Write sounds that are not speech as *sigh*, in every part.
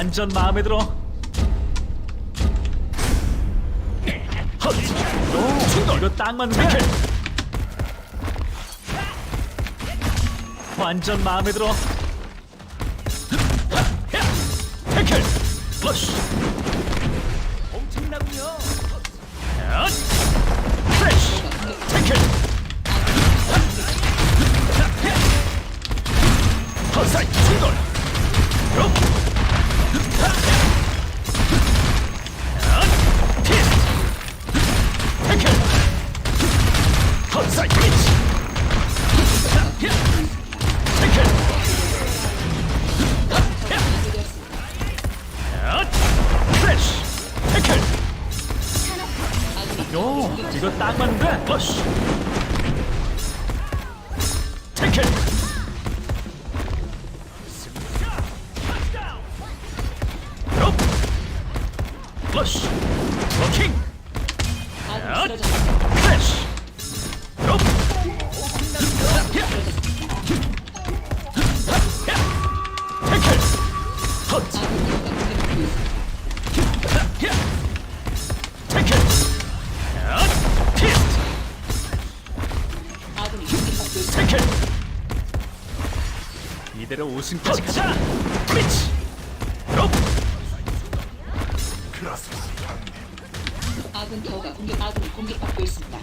완전 마음에 들어. 헛! 오, 이거 딱 맞는데? 완전 마음에 들어. 태클! 러쉬! 엄청나군요. 헛! 프레쉬! 태클! 헛사이 충돌! 맞는데? 러쉬! 태 우승까지 가자! 미치! 롭! 아군 타워가 공격 아군이 공격받고 있습니다.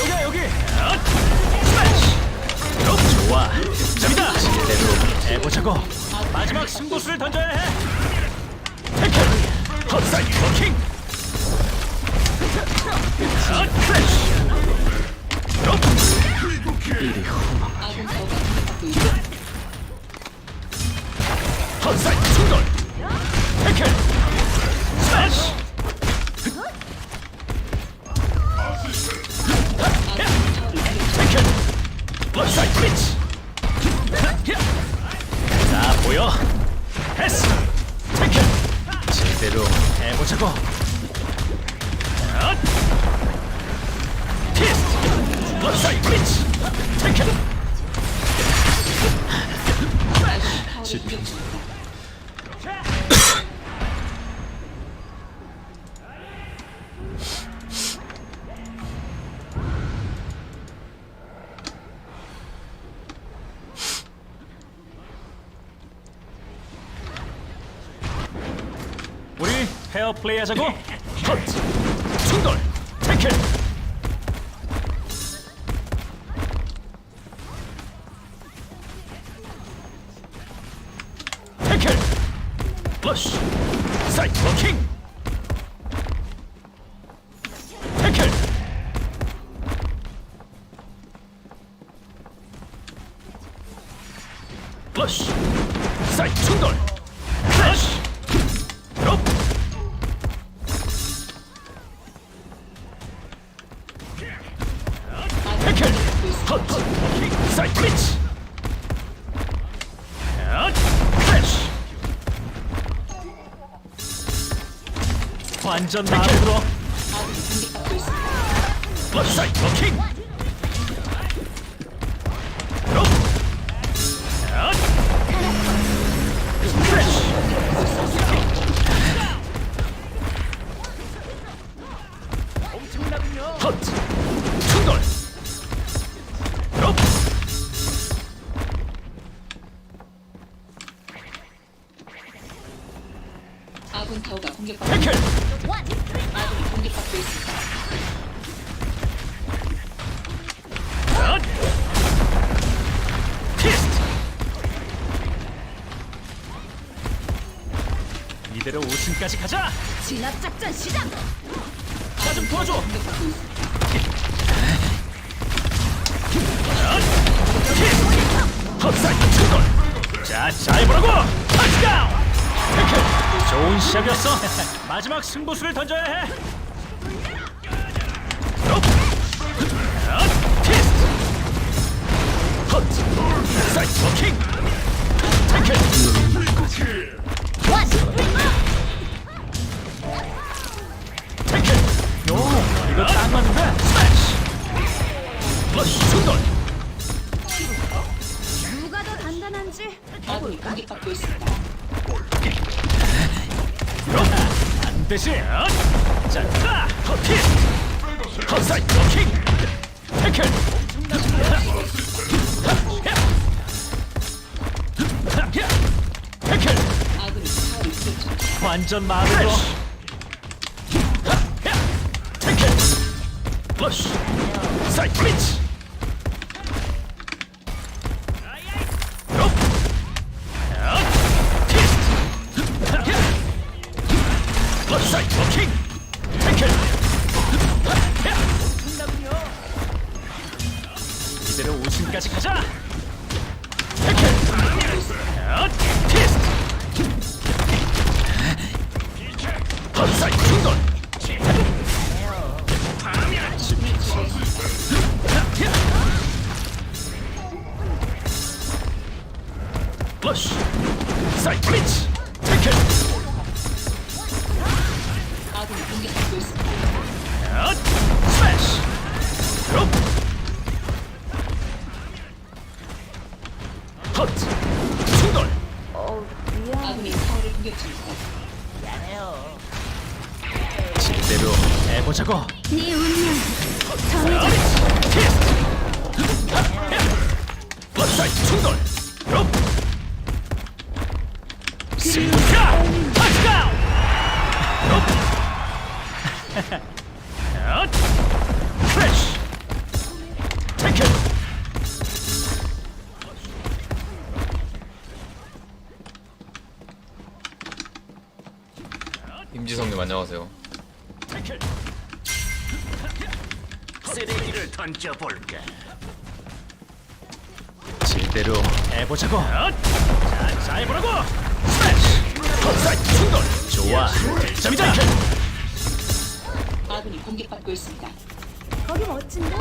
여기야 여기! 헛! 스매시! 롭! 좋아! 점이다! 제대로 해보자고! 마지막 승부수를 던져야 해! 태클! 헛사이 워킹! 헛! 프레쉬! 제대로 해보자고! 타워 페어 플레이 하자고. 헛. 충돌. 태클. 태클. 러쉬. 사이드 워킹. 태클. 러쉬. 사이드 충돌. 완전. 헛! 사이드 워킹! 아군 타워가 공격받고! 있습니다. 아군이 공격받고 있습니다. 이대로 우승까지 가자! 진압 작전 시작! 나 좀 도와줘! 공격받고 있습니다. 충돌! 자, 잘 보라고! 좋은 시작이었어! *laughs* 마지막 승부수를 던져야 해! 워킹! 태클! 원! 반드시 짠다 터티스트 컷사이드 킹 태클. 태클. 완전 들어. 태클. 러쉬 사이드 피치 우승까지 가자 헛사이 충돌. 롭 승부가 터치다운 롭 크래쉬. 태클 임지성님 안녕하세요. 쓰레기를 던져볼까 제대로 해보자고. 자, 자 해보라고. 스매시 충돌 좋아 점이다 아군이 공격받고 있습니다. 거기 멋진데?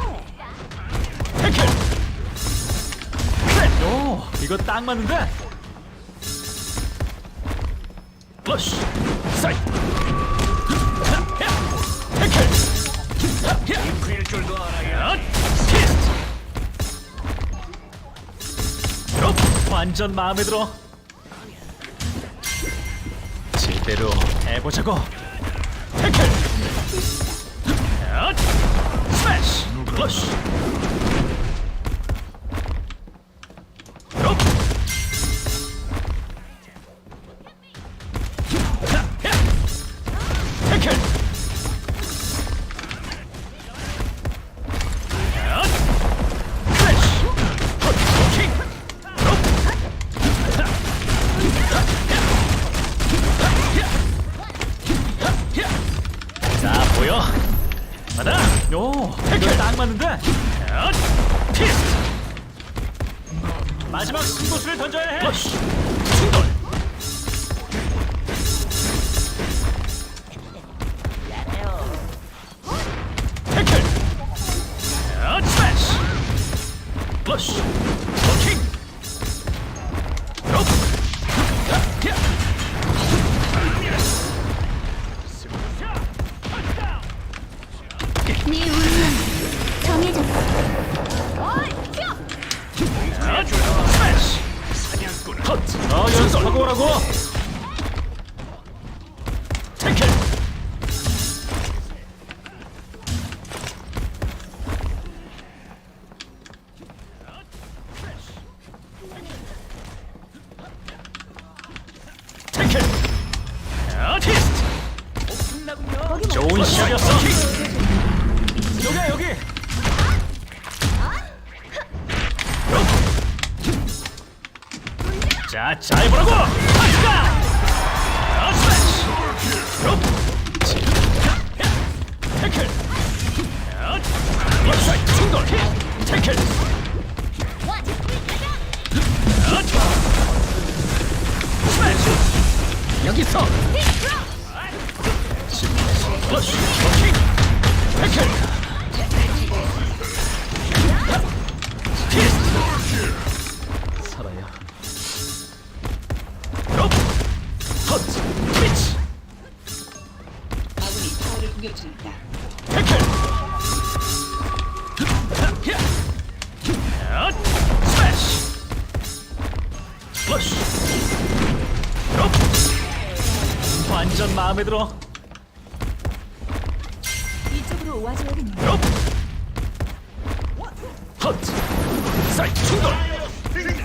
태클 그래 오 이거 딱 맞는데? 러쉬! 사이드 태클 입힐 줄도 알아야 완전 마음에 들어. 제대로 해보자고. 태클! 스매시! 러쉬 받아. 요 이거 딱 맞는데. 헛! 티스트 마지막 승부수를 던져야 해. 충돌. 태클 헛! 스매시. 러쉬 좋은 시작이었어 여기야 여기 자, 잘 보라고! 스매시! 여기서! 완전 마음에 들어 사이드 충돌 플래시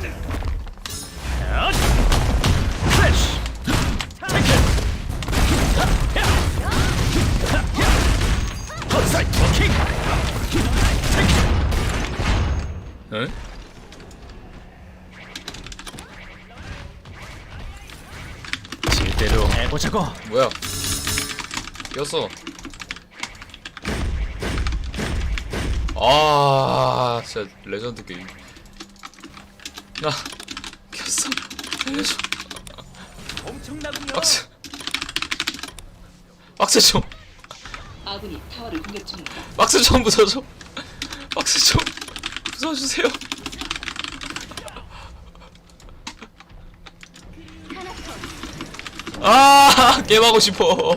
응? 제대로 해보자고 뭐야? 꼈어. 아, 진짜 레전드 게임. 나. 살려줘. 엄청나군요 박스. 박스 좀. 아군이 타워를 공격 중입니다. 박스 좀 부숴줘. 박스 좀 부숴주세요. 아, 게임하고 싶어.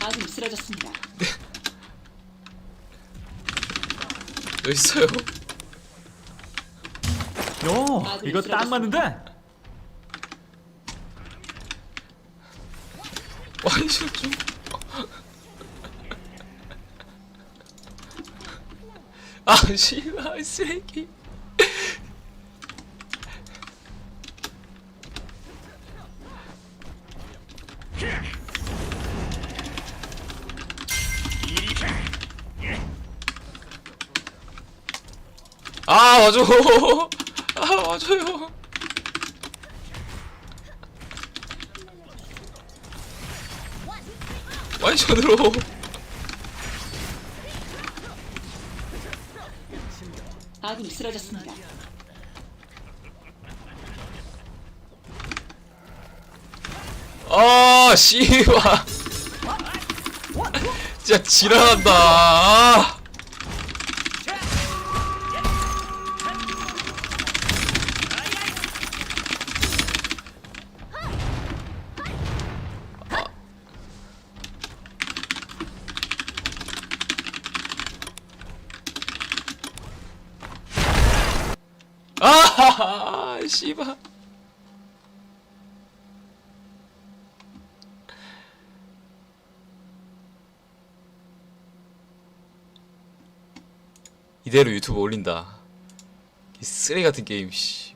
아군이 쓰러졌습니다. 여기 있어요. 요 이거 딱 맞는데 와이션 좀. 아, 씨발, 쓰레 기. 아, 맞아요. 와이션으로. 아군이 쓰러졌습니다. 아, 씨발. *laughs* 진짜 지랄한다. 아. 아, 씨발. 이대로 유튜브 올린다. 이 쓰레기 같은 게임, 씨.